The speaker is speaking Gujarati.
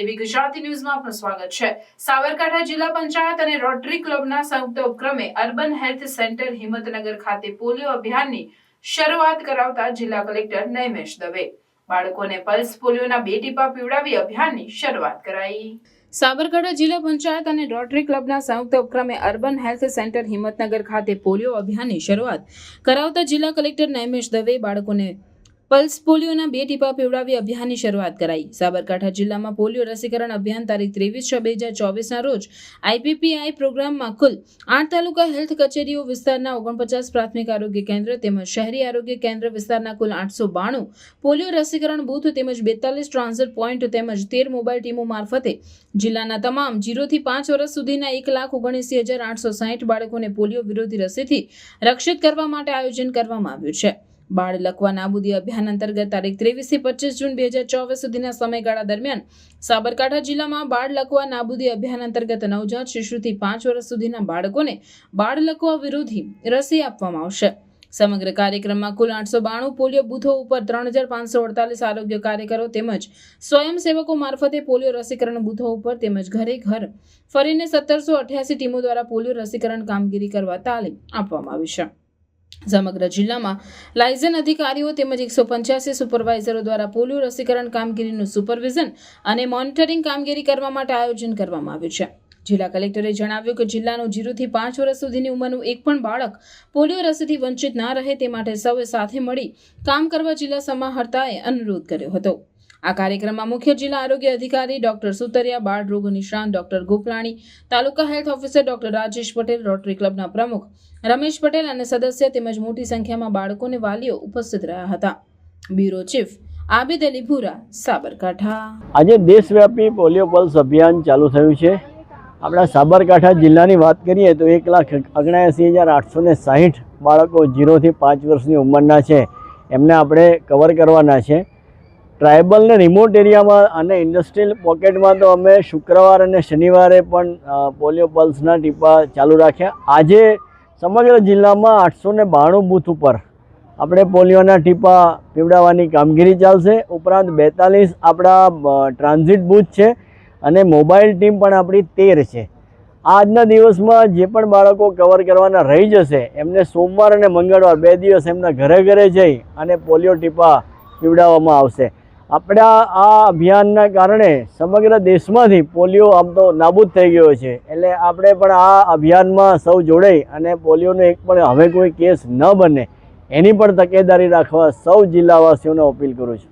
એબી ગુજરાતી ન્યૂઝમાં આપનું સ્વાગત છે. સાબરકાંઠા જિલ્લા પંચાયત અને રોટરી ક્લબના સંયુક્ત ઉપક્રમે અર્બન હેલ્થ સેન્ટર હિંમતનગર ખાતે પોલિયો અભિયાનની શરૂઆત કરાવતા જિલ્લા કલેક્ટર નૈમેશ દવે. બાળકોને પલ્સ પોલિયોના બે ટીપા પીવડાવી અભિયાનની શરૂઆત કરાઈ. સાબરકાંઠા જિલ્લા પંચાયત અને રોટરી ક્લબના સંયુક્ત ઉપક્રમે અર્બન હેલ્થ સેન્ટર હિંમતનગર ખાતે પોલિયો અભિયાનની શરૂઆત કરાવતા જિલ્લા કલેક્ટર નૈમેશ દવે બાળકોને પલ્સ પોલિયોના બે ટીપા પીવડાવી અભિયાનની શરૂઆત કરાઈ. સાબરકાંઠા જિલ્લામાં પોલિયો રસીકરણ અભિયાન તારીખ ત્રેવીસ છ બે હજાર ચોવીસના રોજ આઈપીપીઆઈ પ્રોગ્રામમાં કુલ આઠ તાલુકા હેલ્થ કચેરીઓ વિસ્તારના ઓગણપચાસ પ્રાથમિક આરોગ્ય કેન્દ્ર તેમજ શહેરી આરોગ્ય કેન્દ્ર વિસ્તારના કુલ આઠસો બાણું પોલિયો રસીકરણ બૂથ તેમજ બેતાલીસ ટ્રાન્ઝિટ પોઈન્ટ તેમજ તેર મોબાઈલ ટીમો મારફતે જિલ્લાના તમામ જીરોથી પાંચ વર્ષ સુધીના એક લાખ ઓગણએંસી હજાર આઠસો સાહીઠ બાળકોને પોલિયો વિરોધી રસીથી રક્ષિત કરવા માટે આયોજન કરવામાં આવ્યું છે. બાળ લકવા નાબૂદી અભિયાન અંતર્ગત તારીખ ત્રેવીસથી પચીસ જૂન બે હજાર ચોવીસ સુધીના સમયગાળા દરમિયાન સાબરકાંઠા જિલ્લામાં બાળ લકવા નાબૂદી અભિયાન અંતર્ગત નવજાત શિશુથી પાંચ વર્ષ સુધીના બાળકોને બાળ લકવા વિરોધી રસી આપવામાં આવશે. સમગ્ર કાર્યક્રમમાં કુલ આઠસો બાણું પોલિયો બૂથો ઉપર ત્રણ હજાર પાંચસો અડતાલીસ આરોગ્ય કાર્યકરો તેમજ સ્વયંસેવકો મારફતે પોલિયો રસીકરણ બૂથો ઉપર તેમજ ઘરે ઘર ફરીને સત્તરસો અઠ્યાસી ટીમો દ્વારા પોલિયો રસીકરણ કામગીરી કરવા તાલીમ આપવામાં આવી છે. સમગ્ર જિલ્લામાં લાયઝન અધિકારીઓ તેમજ એકસો પંચ્યાસી સુપરવાઇઝરો દ્વારા પોલિયો રસીકરણ કામગીરીનું સુપરવિઝન અને મોનિટરિંગ કામગીરી કરવા માટે આયોજન કરવામાં આવ્યું છે. જિલ્લા કલેક્ટરે જણાવ્યું કે જિલ્લાનું જીરોથી પાંચ વર્ષ સુધીની ઉંમરનું એક પણ બાળક પોલિયો રસીથી વંચિત ના રહે તે માટે સૌએ સાથે મળી કામ કરવા જિલ્લા સમાહર્તાએ અનુરોધ કર્યો હતો. આ કાર્યક્રમમાં મુખ્ય જિલ્લા આરોગ્ય અધિકારી ડોક્ટર સુતરિયા, બાળ રોગ નિષ્ણાંત doctor Gopalani taluka health officer doctor Rajesh Patel, Rotary ક્લબના પ્રમુખ રમેશ પટેલ અને સદસ્ય તેમજ મોટી સંખ્યામાં બાળકો અને વાલીઓ ઉપસ્થિત રહ્યા હતા. બ્યુરો ચીફ આબિદ અલી ભૂરા, સાબરકાંઠા. આજે દેશવ્યાપી પોલિયો પલ્સ અભિયાન ચાલુ થયું છે. આપણા સાબરકાંઠા જિલ્લાની વાત કરીએ તો એક લાખ ઓગણસી હજાર આઠસો ને સાહીઠ બાળકો જીરોથી પાંચ વર્ષની ઉંમરના છે. એમને આપણે કવર કરવાના છે. ટ્રાઇબલ ને રિમોટ એરિયામાં અને ઇન્ડસ્ટ્રીયલ પોકેટમાં તો અમે શુક્રવાર અને શનિવારે પણ પોલિયો પલ્સના ટીપા ચાલુ રાખ્યા. આજે સમગ્ર જિલ્લામાં આઠસો ને બાણું બૂથ ઉપર આપણે પોલિયોના ટીપા પીવડાવવાની કામગીરી ચાલશે. ઉપરાંત બેતાલીસ આપણા ટ્રાન્ઝિટ બૂથ છે અને મોબાઈલ ટીમ પણ આપણી તેર છે. આજના દિવસમાં જે પણ બાળકો કવર કરવાના રહી જશે, એમને સોમવાર અને મંગળવાર બે દિવસ એમના ઘરે ઘરે જઈ અને પોલિયો ટીપા પીવડાવવામાં આવશે. આપણા આ અભિયાનના કારણે સમગ્ર દેશમાંથી પોલિયો આમ તો નાબૂદ થઈ ગયો છે. એટલે આપણે પણ આ અભિયાનમાં સૌ જોડાઈ અને પોલિયોનો એક પણ હવે કોઈ કેસ ન બને, એની પણ તકેદારી રાખવા સૌ જિલ્લાવાસીઓને અપીલ કરું છું.